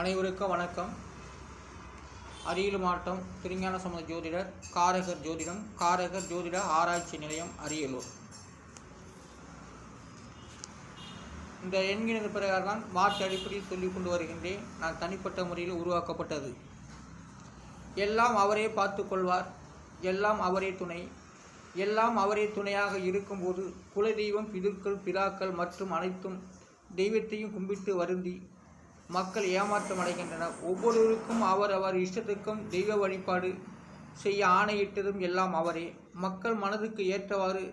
அனைவருக்கும் வணக்கம். அரியலூர் மாவட்டம் திருஞான சமத ஜோதிடர் காரகர் ஜோதிடம் காரகர் ஜோதிட ஆராய்ச்சி நிலையம் அரியலூர். இந்த எண்கிணறு பிரகாரம் தான் மார்ச் அடிப்படையில் சொல்லிக் கொண்டு வருகின்றேன். நான் தனிப்பட்ட முறையில் உருவாக்கப்பட்டது. எல்லாம் அவரே பார்த்து கொள்வார். எல்லாம் அவரே துணை. எல்லாம் அவரே துணையாக இருக்கும்போது குலதெய்வம் பிதுக்கள் பிதாக்கள் மற்றும் அனைத்தும் தெய்வத்தையும் கும்பிட்டு வருந்தி மக்கள் ஏமாற்றம் அடைகின்றனர். ஒவ்வொருவருக்கும் அவர் அவர் இஷ்டத்துக்கும் தெய்வ வழிபாடு செய்ய ஆணையிட்டதும் எல்லாம் அவரே. மக்கள் மனதுக்கு ஏற்றவாறு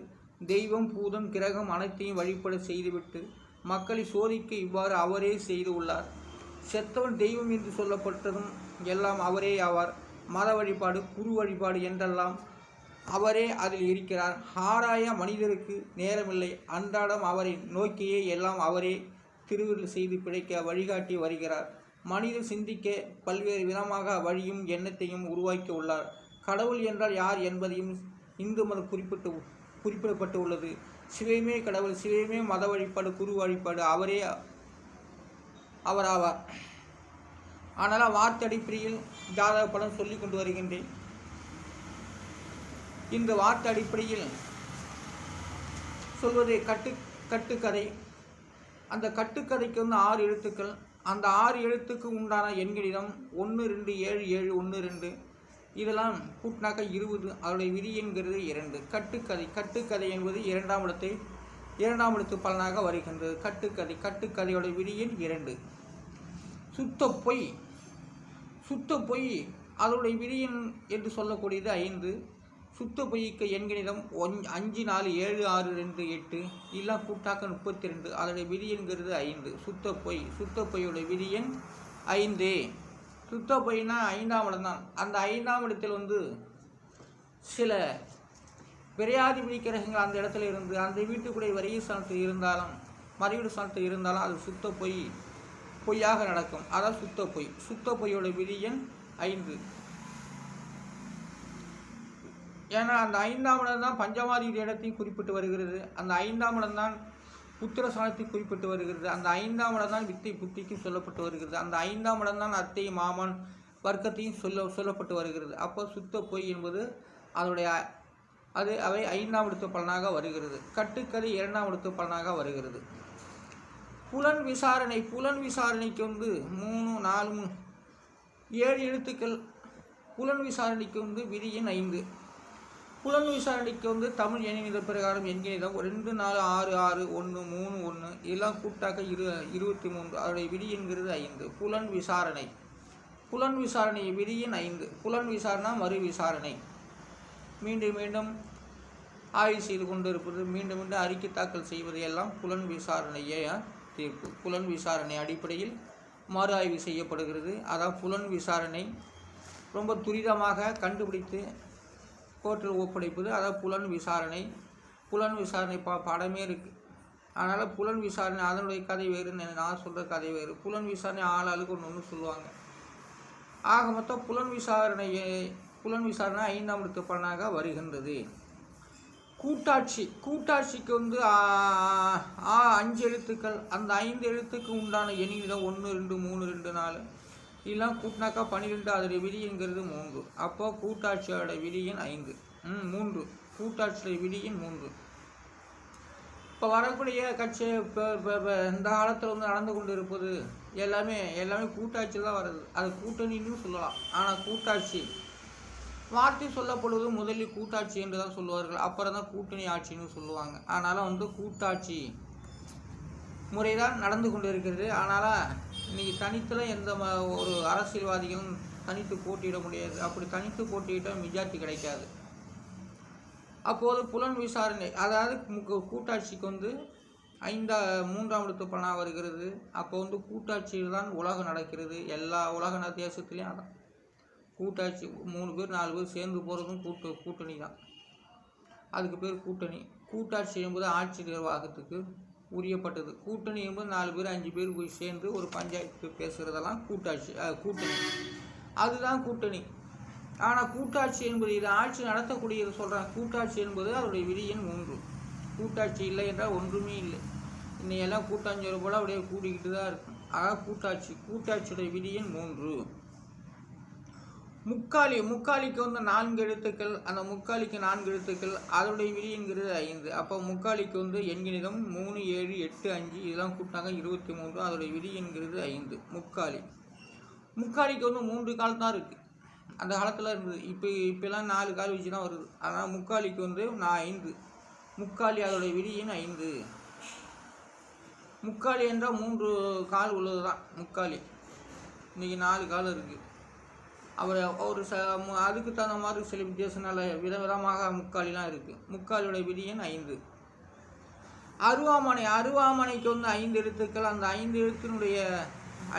தெய்வம் பூதம் கிரகம் அனைத்தையும் வழிபட செய்துவிட்டு மக்களை சோதிக்க இவ்வாறு அவரே செய்து உள்ளார். செத்தவன் தெய்வம் என்று சொல்லப்பட்டதும் எல்லாம் அவரே ஆவார். மத வழிபாடு குரு வழிபாடு என்றெல்லாம் அவரே அதில் இருக்கிறார். ஆராய மனிதருக்கு நேரமில்லை. அன்றாடம் அவரை நோக்கியே எல்லாம் அவரே திருவுருள் செய்து பிழைக்க வழிகாட்டி வருகிறார். மனிதர் சிந்திக்க பல்வேறு விதமாக வழியும் எண்ணத்தையும் உருவாக்கி உள்ளார். கடவுள் என்றால் யார் என்பதையும் இந்து மதம் குறிப்பிட்டு குறிப்பிடப்பட்டு உள்ளது. சிவமே கடவுள் சிவமே மத வழிபாடு குரு வழிபாடு அவரே அவராவார் ஆனால் வார்த்தை அடிப்படையில் ஜாதக படம் சொல்லி கொண்டு வருகின்றேன். இந்த வார்த்தை அடிப்படையில் சொல்வது கட்டு கட்டுக்கதை. அந்த கட்டுக்கதைக்கு வந்து ஆறு எழுத்துக்கள். அந்த ஆறு எழுத்துக்கு உண்டான எண்களிடம் ஒன்று ரெண்டு ஏழு ஏழு ஒன்று ரெண்டு. இதெல்லாம் கூட்டினாக்க இருபது. அதனுடைய விதி என்கிறது இரண்டு. கட்டுக்கதை. கட்டுக்கதை என்பது இரண்டாம் இடத்தை இரண்டாம் இடத்து பலனாக வருகின்றது. கட்டுக்கதை. கட்டுக்கதையோட விதியின் இரண்டு. சுத்த பொய். சுத்த பொய். அதனுடைய விதியின் என்று சொல்லக்கூடியது ஐந்து. சுத்த பொய்க்க எண்கணிதம் ஒன் அஞ்சு நாலு ஏழு ஆறு ரெண்டு எட்டு இல்லை கூட்டாக்க முப்பத்தி ரெண்டு அதோடைய விதி என்கிறது ஐந்து. சுத்த பொய் சுத்த பொய்யோடைய விதி எண் ஐந்து. சுத்த பொய்னா ஐந்தாம் இடம் தான் அந்த ஐந்தாம் இடத்தில் வந்து சில விரையாதிபதி கிரகங்கள் அந்த இடத்துல இருந்து அந்த வீட்டுக்குடைய வரைய ஸ்தானத்தில் இருந்தாலும் மறைவீடு ஸ்தானத்தில் இருந்தாலும் அது சுத்த பொய் பொய்யாக நடக்கும். அதான் சுத்த பொய் சுத்த பொய்யோட விதி எண் ஐந்து. ஏன்னா அந்த ஐந்தாம் இடம் தான் பஞ்சமாதி இடத்தையும் குறிப்பிட்டு வருகிறது. அந்த ஐந்தாம் இடம் தான் புத்திர சாணத்தை குறிப்பிட்டு வருகிறது. அந்த ஐந்தாம் இடம் தான் வித்தை புத்திக்கும் சொல்லப்பட்டு வருகிறது. அந்த ஐந்தாம் இடம் தான் அத்தை மாமன் வர்க்கத்தையும் சொல்ல சொல்லப்பட்டு வருகிறது. அப்போ சுத்த பொய் என்பது அதனுடைய அது அவை ஐந்தாம் இடத்து பலனாக வருகிறது. கட்டுக்கதை இரண்டாம் இடத்து பலனாக வருகிறது. புலன் விசாரணை புலன் விசாரணைக்கு வந்து மூணு நாலு ஏழு எழுத்துக்கள். புலன் விசாரணைக்கு வந்து விதியின் ஐந்து. புலன் விசாரணைக்கு வந்து தமிழ் எண்ணித பிரகாரம் எண்கிணிதம் ரெண்டு நாலு ஆறு ஆறு ஒன்று மூணு ஒன்று இதெல்லாம் கூட்டாக்க இரு இருபத்தி மூன்று அதனுடைய விதி என்கிறது ஐந்து. புலன் விசாரணை. புலன் விசாரணை விதியின் ஐந்து. புலன் விசாரணை மறு விசாரணை. மீண்டும் மீண்டும் ஆய்வு செய்து கொண்டு இருப்பது மீண்டும் மீண்டும் அறிக்கை தாக்கல் செய்வது எல்லாம் புலன் விசாரணையே தீர்ப்பு. புலன் விசாரணை அடிப்படையில் மறு ஆய்வு செய்யப்படுகிறது. அதான் புலன் விசாரணை. ரொம்ப துரிதமாக கண்டுபிடித்து கோர்ட்டில் ஒப்படைப்பது அதாவது புலன் விசாரணை. புலன் விசாரணை பா படமே இருக்குது அதனால் புலன் விசாரணை அதனுடைய கதை வேறுன்னு நான் சொல்கிற கதை வேறு. புலன் விசாரணை ஆள் ஆளுக்கு ஒன்று ஒன்று சொல்லுவாங்க. ஆக மொத்தம் புலன் விசாரணை புலன் விசாரணை ஐந்தாம் இடத்து பலனாக வருகின்றது. கூட்டாட்சி கூட்டாட்சிக்கு வந்து அஞ்சு எழுத்துக்கள் அந்த ஐந்து எழுத்துக்கு உண்டான எண்ணிடம் ஒன்று ரெண்டு மூணு ரெண்டு நாலு இதெல்லாம் கூட்டினாக்கா பன்னிரெண்டு அதோடைய விதிங்கிறது மூன்று. அப்போ கூட்டாட்சியோட விதியின் ஐந்து. ம் மூன்று. கூட்டாட்சியோட விதியின் மூன்று. இப்போ வரக்கூடிய கட்சி இப்போ இந்த காலத்தில் வந்து நடந்து கொண்டு இருப்பது எல்லாமே எல்லாமே கூட்டாட்சி தான் வருது. அது கூட்டணின்னு சொல்லலாம். ஆனால் கூட்டாட்சி வார்த்தை சொல்லப்படுவது முதலில் கூட்டாட்சி என்று தான் சொல்லுவார்கள். அப்புறம் தான் கூட்டணி ஆட்சின்னு சொல்லுவாங்க. அதனால் வந்து கூட்டாட்சி முறை தான் நடந்து கொண்டு இருக்கிறது ஆனால் இன்றைக்கி தனித்தில் எந்த ஒரு அரசியல்வாதிகளும் தனித்து போட்டியிட முடியாது. அப்படி தனித்து போட்டியிட்டால் மெஜாரிட்டி கிடைக்காது. அப்போது புலன் விசாரணை அதாவது கூட்டாட்சிக்கு வந்து ஐந்தா மூன்றாம் இடத்து பணம் வருகிறது. அப்போ வந்து கூட்டாட்சியில் தான் உலகம் நடக்கிறது. எல்லா உலக தேசத்துலேயும் அதான். கூட்டாட்சி மூணு பேர் நாலு பேர் சேர்ந்து போகிறதும் கூட்டு கூட்டணி தான் அதுக்கு பேர் கூட்டணி. கூட்டாட்சி என்பது ஆட்சி நிர்வாகத்துக்கு உரியப்பட்டது கூட்டணி என்பது நாலு பேர் அஞ்சு பேர் போய் சேர்ந்து ஒரு பஞ்சாயத்து பேசுகிறதெல்லாம் கூட்டாட்சி கூட்டணி. அதுதான் கூட்டணி. ஆனால் கூட்டாட்சி என்பது இது ஆட்சி நடத்தக்கூடியது சொல்கிறாங்க கூட்டாட்சி என்பது அதனுடைய விதியின் மூன்று கூட்டாட்சி இல்லை என்றால் ஒன்றுமே இல்லை. இன்னையெல்லாம் கூட்டாஞ்சோறு போல் அப்படியே கூடிக்கிட்டு தான் இருக்கும் ஆக கூட்டாட்சி கூட்டாட்சியுடைய விதியின் மூன்று. முக்காலி முக்காலிக்கு வந்து நான்கு எழுத்துக்கள் அந்த முக்காலிக்கு நான்கு எழுத்துக்கள் அதனுடைய விதிங்கிறது ஐந்து. அப்போ முக்காலிக்கு வந்து எண்கணிதம் மூணு ஏழு எட்டு அஞ்சு இதெல்லாம் கூட்டினாங்க இருபத்தி மூன்று அதோடைய விதி என்கிறது ஐந்து. முக்காலி. முக்காலிக்கு வந்து மூன்று கால் தான் இருக்குது அந்த காலத்தில் இருந்தது. இப்போ இப்போலாம் நாலு கால் வச்சு தான் வருது. ஆனால் முக்காலிக்கு வந்து நான் ஐந்து. முக்காலி அதோடைய விதி ஐந்து. முக்காலி என்றால் மூன்று கால் உள்ளது தான் முக்காலி. இன்றைக்கி நாலு கால் இருக்குது அவர் ஒரு ச அதுக்கு தகுந்த மாதிரி சில விதவிதமாக முக்காலிலாம் இருக்குது முக்காலியோட விதியன் ஐந்து. அருவாமனை அருவாமனைக்கு வந்து ஐந்து எழுத்துக்கள். அந்த ஐந்து எழுத்தினுடைய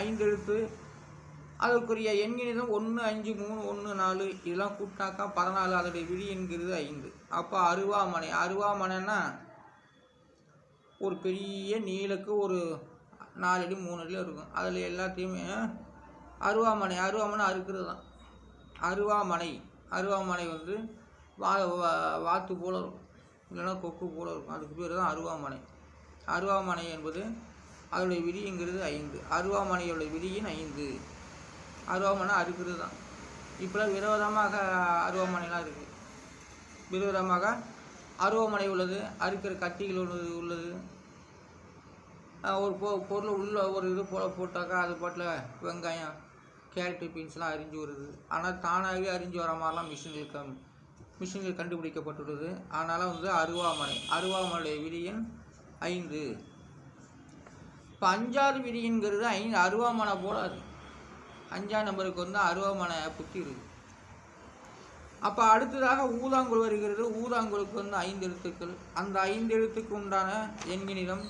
ஐந்து எழுத்து அதற்குரிய எண்கிணிதம் ஒன்று அஞ்சு மூணு ஒன்று நாலு இதெல்லாம் கூட்டினாக்கா பதினாலு. அதோடைய விதி என்கிறது ஐந்து. அப்போ அருவாமனை அருவாமனைன்னா ஒரு பெரிய நீளுக்கு ஒரு நாலு அடி மூணு அடியில் இருக்கும். அதில் எல்லாத்தையுமே அருவாமனை அருவாமனை அறுக்கிறது தான். அருவாமனை. அருவாமனை வந்து வா வா- வாத்து போல இருக்கும். இல்லைன்னா கொக்கு போல இருக்கும். அதுக்கு பேர் தான் அருவாமனை. அருவாமனை என்பது அதோடைய விதிங்கிறது ஐந்து. அருவாமனையோட விதியின் ஐந்து. அருவாமனை அறுக்கிறது தான். இப்போலாம் விரோதமாக அருவாமனைலாம் இருக்குது விரோதமாக அருவாமனை உள்ளது அறுக்கிற கத்திகள் உள்ளது உள்ளது. ஒரு பொ பொருள் உள்ள ஒரு இது போல போட்டாக்கா அது பாட்டில் வெங்காயம் கேரட்டு பீன்ஸ்லாம் அரிஞ்சு வருது. ஆனால் தானாகவே அரிஞ்சு வர மாதிரிலாம் மிஷின்கள் கம் மிஷின்கள் கண்டுபிடிக்கப்பட்டுள்ளது. அதனால் வந்து அருவாமனை அருவாமனையுடைய விரியன் ஐந்து. இப்போ அஞ்சாவது விதிங்கிறது ஐந்து அருவாமனை போல அது. அஞ்சாம் நம்பருக்கு வந்து அருவாமனை புத்தி இருக்குது அப்போ அடுத்ததாக ஊதாங்குழல் வருகிறது. ஊதாங்குழுக்கு வந்து ஐந்து எழுத்துக்கள். அந்த ஐந்து எழுத்துக்கு உண்டான எண்கினிடம்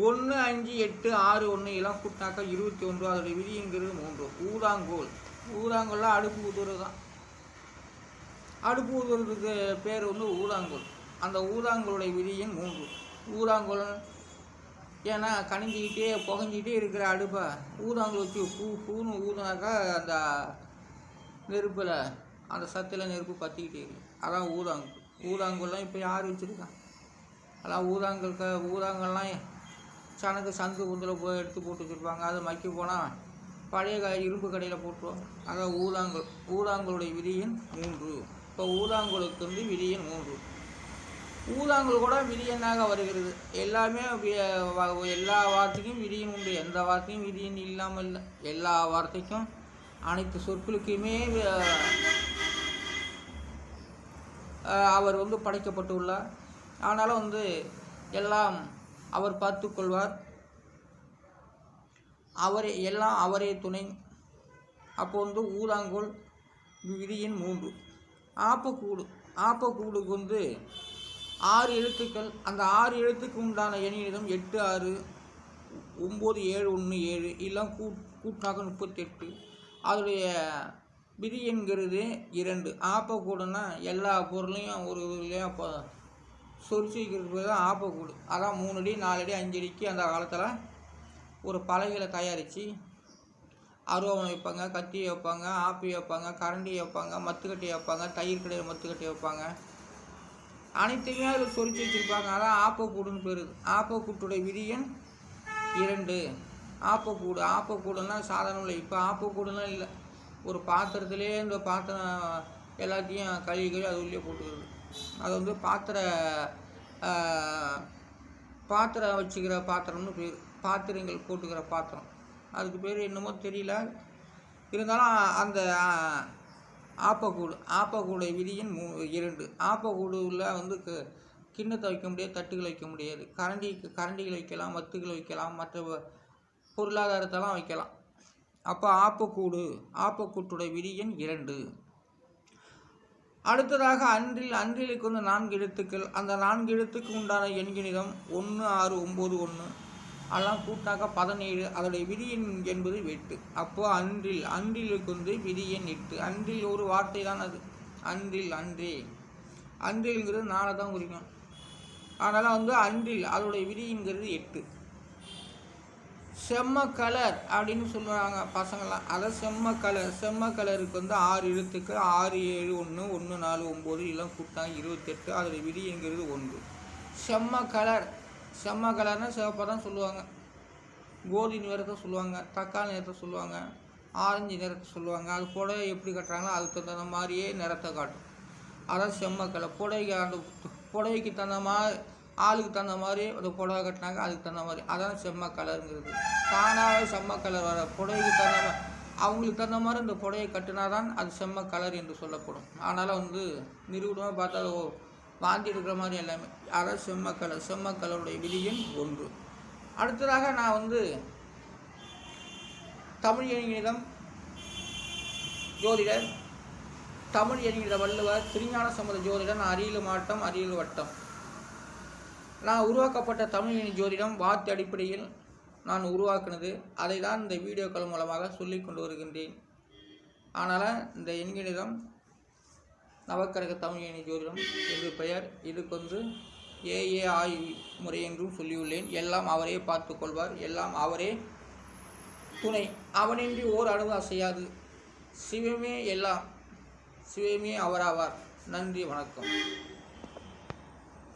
ஒன்று அஞ்சு எட்டு ஆறு ஒன்று எல்லாம் கூட்டினாக்கா இருபத்தி ஒன்று அதோடைய விதிங்கிறது மூன்று. ஊதாங்கோல். ஊதாங்கோல்லாம் அடுப்பு ஊதுறது தான். அடுப்பு ஊதுறதுக்கு பேர் வந்து ஊதாங்கோல். அந்த ஊதாங்கோலுடைய விதியின் மூன்று. ஊதாங்கோல் ஏன்னா கணிஞ்சிக்கிட்டே புகஞ்சிக்கிட்டே இருக்கிற அடுப்பை ஊதாங்கோல் வச்சு பூ பூன்னு ஊதுனாக்கா அந்த நெருப்பில் அந்த சத்தில் நெருப்பு பற்றிக்கிட்டே இருக்கு. அதான் ஊதாங்கல். ஊதாங்கல்லாம் இப்போ யார் வச்சுருக்கான் அதான் ஊதாங்கல் ஊதாங்கல்லாம் சனக்கு சந்து குந்தில் போய் எடுத்து போட்டு வச்சுருப்பாங்க. அதை மக்கி போனால் பழைய க இரும்பு கடையில் போட்டுருவோம். அதான் ஊதாங்கல் ஊதாங்களுடைய விதியின் மூன்று. இப்போ ஊதாங்குளுக்கு வந்து விதியின் மூன்று. ஊதாங்கல் கூட விதியனாக வருகிறது. எல்லாமே எல்லா வார்த்தைக்கும் விதியின் உண்டு. எந்த வார்த்தையும் விதியின் இல்லாமல் இல்லை. எல்லா வார்த்தைக்கும் அனைத்து சொற்களுக்குமே அவர் வந்து படைக்கப்பட்டுள்ளார். ஆனாலும் வந்து எல்லாம் அவர் பார்த்துக்கொள்வார். அவரே எல்லாம் அவரே துணை. அப்போ வந்து ஊதாங்கோல் விதியின் மூன்று. ஆப்பக்கூடு ஆப்பக்கூடுக்கு வந்து ஆறு எழுத்துக்கள் அந்த ஆறு எழுத்துக்கு உண்டான எண்ணிடம் எட்டு ஆறு ஒம்பது ஏழு ஒன்று ஏழு எல்லாம் கூ கூட்டாக முப்பத்தெட்டு. அதோடைய விதி என்கிறது இரண்டு. ஆப்பக்கூடுன்னா எல்லா பொருளையும் ஒரு இதுலேயும் அப்போ சொரிச்சு வைக்கிறது தான் ஆப்பக்கூடு. அதான் மூணு அடி நாலு அடி அஞ்சு அடிக்கு அந்த காலத்தில் ஒரு பலகைகளை தயாரித்து அருவாமனை வைப்பாங்க கத்தி வைப்பாங்க ஆப்பி வைப்பாங்க கரண்டி வைப்பாங்க மத்துக்கட்டி வைப்பாங்க தயிர் கடையில் மத்துக்கட்டி வைப்பாங்க. அனைத்துமே அதில் சொரிச்சு வச்சுருப்பாங்க. அதான் ஆப்பக்கூடுன்னு பேர். ஆப்பக்கூட்டுடைய விதியன் இரண்டு. ஆப்பக்கூடு. ஆப்பக்கூடுன்னா சாதாரணம் இல்லை இப்போ ஆப்பக்கூடுலாம் இல்லை. ஒரு பாத்திரத்திலே இந்த பாத்திரம் எல்லாத்தையும் கழுவி கழுவி அது உள்ளே போட்டுக்கிறது. அது வந்து பாத்திர பாத்திரம் வச்சுக்கிற பாத்திரம்னு பேர் பாத்திரங்கள் போட்டுக்கிற பாத்திரம். அதுக்கு பேர் என்னமோ தெரியல. இருந்தாலும் அந்த ஆப்பக்கூடு ஆப்பக்கூடை விதியின் மூ இரண்டு. ஆப்பக்கூடுல வந்து க- கிண்ணத்தை வைக்க முடியாது தட்டுகள் வைக்க முடியாது. கரண்டி கரண்டிகள் வைக்கலாம் மத்துகள் வைக்கலாம் மற்ற பொருளாதாரத்தெல்லாம் வைக்கலாம். அப்போ ஆப்பக்கூடு ஆப்பக்கூட்டுடைய விதியின் இரண்டு. அடுத்ததாக அன்றில் அன்றிலுக்கு வந்து நான்கு எழுத்துக்கள். அந்த நான்கு எழுத்துக்கு உண்டான எண்கணிதம் ஒன்று ஆறு ஒம்பது ஒன்று அதெல்லாம் கூட்டினாக்கா பதினேழு. அதோடைய விதி எண் என்பது எட்டு. அப்போது அன்றில் அன்றிலுக்கு வந்து விதி எண் எட்டு. அன்றில் ஒரு வார்த்தை தான் அது. அன்றில் அன்றே. அன்றில்ங்கிறது நாளை தான் குறிக்கும். அதனால் வந்து அன்றில் அதோடைய விதிங்கிறது எட்டு. செம்ம கலர் அப்படின்னு சொல்லுவாங்க பசங்கள்லாம். அதை செம்ம கலர். செம்ம கலருக்கு வந்து ஆறு எழுத்துக்கு ஆறு ஏழு ஒன்று ஒன்று நாலு ஒம்பது எல்லாம் கூட்டாங்க இருபத்தெட்டு அதில் விதிங்கிறது ஒன்று. செம்ம கலர். செம்ம கலர்னால் சிவப்பாக தான் சொல்லுவாங்க. கோதி நிறத்தை சொல்லுவாங்க. தக்காளி நிறத்தை சொல்லுவாங்க. ஆரஞ்சு நிறத்தை சொல்லுவாங்க. அது புடவை எப்படி கட்டுறாங்களோ அதுக்கு தகுந்த மாதிரியே நிறத்தை காட்டும். அதான் செம்ம கலர். புடவைக்கு அந்த புடவைக்கு தகுந்த மாதிரி ஆளுக்கு தகுந்த மாதிரி ஒரு புடவை கட்டினாங்க அதுக்கு தகுந்த மாதிரி. அதான் செம்ம கலருங்கிறது. தானாகவே செம்ம கலர் வர புடவைக்கு தகுந்த மாதிரி அவங்களுக்கு தகுந்த மாதிரி இந்த புடவையை கட்டினா தான் அது செம்ம கலர் என்று சொல்லப்படும். அதனால் வந்து நிறுவனமாக பார்த்தா அது ஓ, வாந்தி எடுக்கிற மாதிரி எல்லாமே. அதான் செம்ம கலர் செம்ம கலருடைய விதியின் ஒன்று. அடுத்ததாக நான் வந்து தமிழ் எண்ணிடம் ஜோதிடர் தமிழ் என்கிற வள்ளுவர் திருஞான சம்பந்த ஜோதிடன் அரியல் மாவட்டம் அரியல் வட்டம். நான் உருவாக்கப்பட்ட தமிழ் ஜோதிடம் வாத்து அடிப்படையில் நான் உருவாக்குனது. அதை தான் இந்த வீடியோக்கள் மூலமாக சொல்லி கொண்டு வருகின்றேன். ஆனால் இந்த எண்கிணிதம் நவக்கரக தமிழ் எணி ஜோதிடம் என்று பெயர். இதுக்கு வந்து ஏஏஆய் முறை என்றும் சொல்லியுள்ளேன். எல்லாம் அவரே பார்த்து கொள்வார். எல்லாம் அவரே துணை. அவனின்றி ஓர் அணுவு அசையாது. சிவமே எல்லாம் சிவமே அவராவார். நன்றி வணக்கம்.